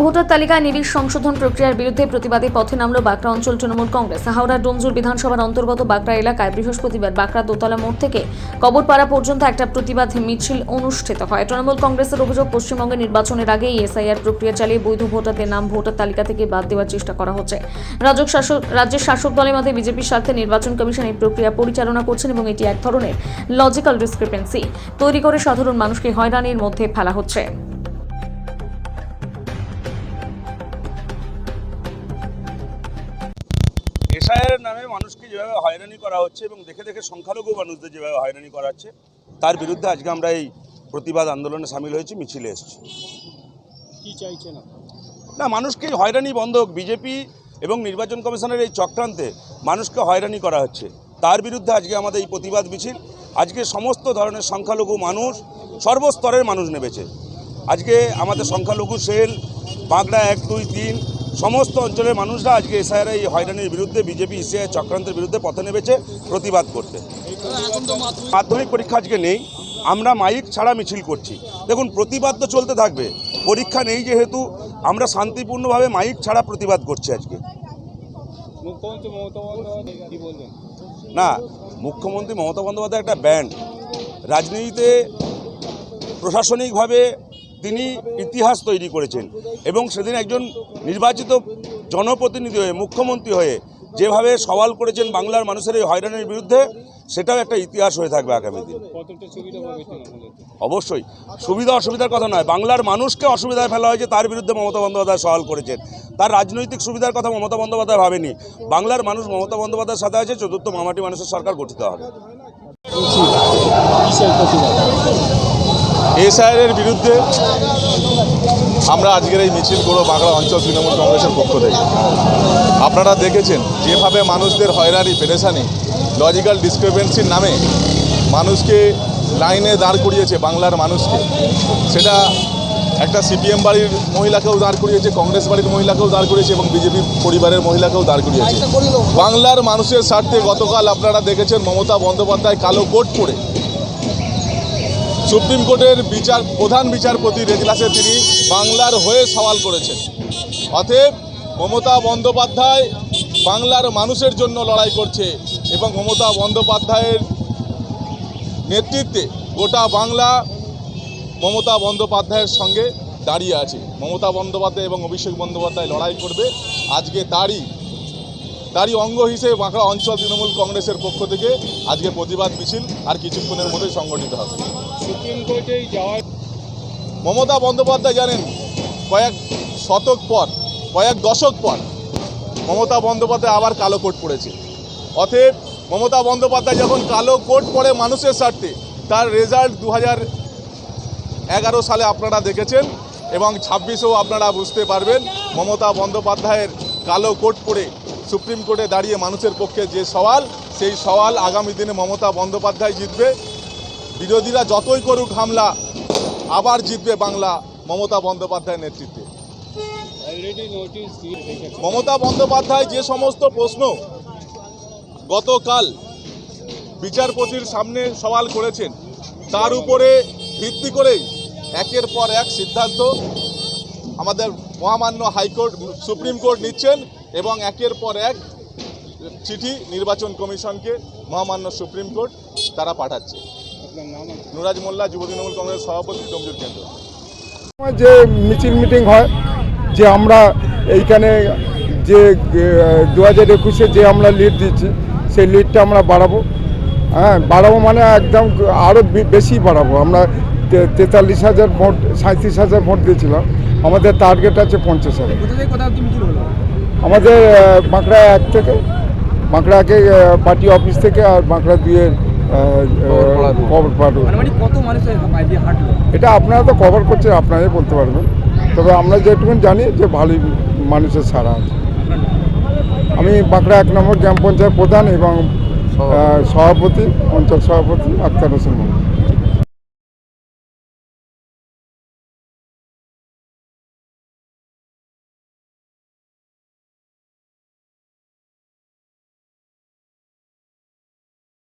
Voter তালিকায় নিবিড় সংশোধন প্রক্রিয়ার বিরুদ্ধে প্রতিবাদে পথে নামল বাঁকড়া অঞ্চল তৃণমূল কংগ্রেস। হাওড়া ডোমজুর বিধানসভার অন্তর্গত বাঁকড়া এলাকায় বৃহস্পতিবার বাঁকড়া দোতলা মোড় থেকে কবরপাড়া পর্যন্ত একটা প্রতিবাদ মিছিল অনুষ্ঠিত হয়। তৃণমূল কংগ্রেসের অভিযোগ, পশ্চিমবঙ্গে নির্বাচনের আগে এসআইআর প্রক্রিয়া চালিয়ে বৈধ ভোটারদের নাম ভোটার তালিকা থেকে বাদ দেওয়ার চেষ্টা করা হচ্ছে। রাজ্য শাসক, রাজ্যের শাসক দলের মধ্যে বিজেপির স্বার্থে নির্বাচন কমিশন এই প্রক্রিয়া পরিচালনা করছেন এবং এটি এক ধরনের লজিক্যাল ডিসক্রিপেন্সি তৈরি করে সাধারণ মানুষকে হয়রানির মধ্যে ফেলা হচ্ছে। নামে মানুষকে যেভাবে হয়রানি করা হচ্ছে এবং দেখে দেখে সংখ্যালঘু মানুষদের যেভাবে হয়রানি করা হচ্ছে তার বিরুদ্ধে আজকে আমরা এই প্রতিবাদ আন্দোলনে সামিল হয়েছি মিছিলে এসেছি। কি চাইছেন? না মানুষকে হয়রানি বন্ধ হোক বিজেপি এবং নির্বাচন কমিশনের এই চক্রান্তে মানুষকে হয়রানি করা হচ্ছে। তার বিরুদ্ধে আজকে আমাদের এই প্রতিবাদ মিছিল। আজকে সমস্ত ধরনের সংখ্যালঘু মানুষ সর্বস্তরের মানুষ নেমেছে। আজকে আমাদের সংখ্যালঘু সেল বাগড়া এক দুই তিন সমস্ত অঞ্চলের মানুষরা আজকে এসআইয়ের এই হয়রানির বিরুদ্ধে বিজেপি ইসিআই চক্রান্তের বিরুদ্ধে পথে নেমেছে প্রতিবাদ করতে মাধ্যমিক পরীক্ষা আজকে নেই আমরা মাইক ছাড়া মিছিল করছি। দেখুন প্রতিবাদ তো চলতে থাকবে পরীক্ষা নেই যেহেতু আমরা শান্তিপূর্ণভাবে মাইক ছাড়া প্রতিবাদ করছি আজকে। না মুখ্যমন্ত্রী মমতা বন্দ্যোপাধ্যায় একটা ব্যান্ড। রাজনীতিতে প্রশাসনিকভাবে তিনি ইতিহাস তৈরি করেছেন এবং সেদিন একজন নির্বাচিত জনপ্রতিনিধি হয়ে, মুখ্যমন্ত্রী হয়ে যেভাবে সওয়াল করেছেন বাংলার মানুষের এই হয়রানির বিরুদ্ধে, সেটাও একটা ইতিহাস হয়ে থাকবে আগামী দিন। অবশ্যই। সুবিধা অসুবিধার কথা নয়। বাংলার মানুষকে অসুবিধায় ফেলা হয়েছে, তার বিরুদ্ধে মমতা বন্দ্যোপাধ্যায় সওয়াল করেছেন। তার রাজনৈতিক সুবিধার কথা মমতা বন্দ্যোপাধ্যায় ভাবেনি। বাংলার মানুষ মমতা বন্দ্যোপাধ্যায়ের সাথে আছে, চতুর্থ মামাটি মানুষের সরকার গঠিত হবে। এসআইয়ের বিরুদ্ধে আমরা আজকের এই মিছিল করব বাংলা অঞ্চল তৃণমূল কংগ্রেসের পক্ষ থেকে। আপনারা দেখেছেন যেভাবে মানুষদের হয়রানি পেরেশানি লজিক্যাল ডিসক্রিপেন্সির নামে মানুষকে লাইনে দাঁড় করিয়েছে বাংলার মানুষকে। সেটা একটা সিপিএম বাড়ির মহিলাকেও দাঁড় করিয়েছে কংগ্রেস বাড়ির মহিলাকেও দাঁড় করিয়েছে এবং বিজেপি পরিবারের মহিলাকেও দাঁড় করিয়েছে। বাংলার মানুষের স্বার্থে গতকাল আপনারা দেখেছেন মমতা বন্দ্যোপাধ্যায় কালো কোট পরে সুপ্রিম কোর্টের বিচার, প্রধান বিচারপতি রেজলাসে তিনি বাংলার হয়ে সওয়াল করেছেন। অতএব মমতা বন্দ্যোপাধ্যায় বাংলার মানুষের জন্য লড়াই করছে এবং মমতা বন্দ্যোপাধ্যায়ের নেতৃত্বে গোটা বাংলা মমতা বন্দ্যোপাধ্যায়ের সঙ্গে দাঁড়িয়ে আছে। মমতা বন্দ্যোপাধ্যায় এবং অভিষেক বন্দ্যোপাধ্যায় লড়াই করবে। আজকে তারই তারই অঙ্গ হিসেবে বাঁকড়া অঞ্চল তৃণমূল কংগ্রেসের পক্ষ থেকে আজকে প্রতিবাদ মিছিল আর কিছুক্ষণের মধ্যে সংগঠিত হবে। সুপ্রিম কোর্টেই যাওয়ার মমতা বন্দ্যোপাধ্যায় জানেন, কয়েক শতক পর, কয়েক দশক পর মমতা বন্দ্যোপাধ্যায় আবার কালো কোট পড়েছে অতএব মমতা বন্দ্যোপাধ্যায় যখন কালো কোট পরে মানুষের স্বার্থে, তার রেজাল্ট দু এগারো সালে আপনারা দেখেছেন এবং ছাব্বিশেও আপনারা বুঝতে পারবেন, মমতা বন্দ্যোপাধ্যায়ের কালো কোট পরে সুপ্রিম কোর্টে দাঁড়িয়ে মানুষের পক্ষে যে সওয়াল, সেই সওয়াল আগামী দিনে মমতা বন্দ্যোপাধ্যায় জিতবে। বিরোধীরা যতই করুক হামলা আবার জিতবে বাংলা মমতা বন্দ্যোপাধ্যায়ের নেতৃত্বে মমতা বন্দ্যোপাধ্যায় যে সমস্ত প্রশ্ন গতকাল বিচারপতির সামনে সওয়াল করেছেন তার উপরে ভিত্তি করেই একের পর এক সিদ্ধান্ত আমাদের মহামান্য হাইকোর্ট সুপ্রিম কোর্ট নিচ্ছেন এবং একের পর এক চিঠি নির্বাচন কমিশনকে মহামান্য সুপ্রিম কোর্ট তারা পাঠাচ্ছে? নুরাজ মোল্লা যুব তৃণমূল কংগ্রেস সভাপতি ডোমজুর কেন্দ্র। যে মিছিল মিটিং হয় যে আমরা এইখানে যে দু হাজার একুশে যে আমরা লিড দিচ্ছি সেই লিডটা আমরা বাড়াবো। হ্যাঁ বাড়াবো মানে একদম আরও বেশি বাড়াবো। আমরা তে- তেতাল্লিশ হাজার ভোট সাঁত্রিশ হাজার ভোট দিয়েছিলাম। আমাদের টার্গেট আছে পঞ্চাশ হাজার। আমাদের বাঁকড়া এক থেকে বাঁকড়া একে পার্টি অফিস থেকে আর বাঁকড়া দুইয়ের পাড়ু মানুষের দিয়ে হাঁটলো? এটা আপনারা তো কভার করছেন আপনারাই বলতে পারবেন। তবে আমরা যেটুকু জানি যে ভালোই মানুষের সারা আছে। আমি বাঁকড়া এক নম্বর গ্রাম পঞ্চায়েত প্রধান এবং সভাপতি। অঞ্চল সভাপতি আক্তার হোসেন মোহাম্মদ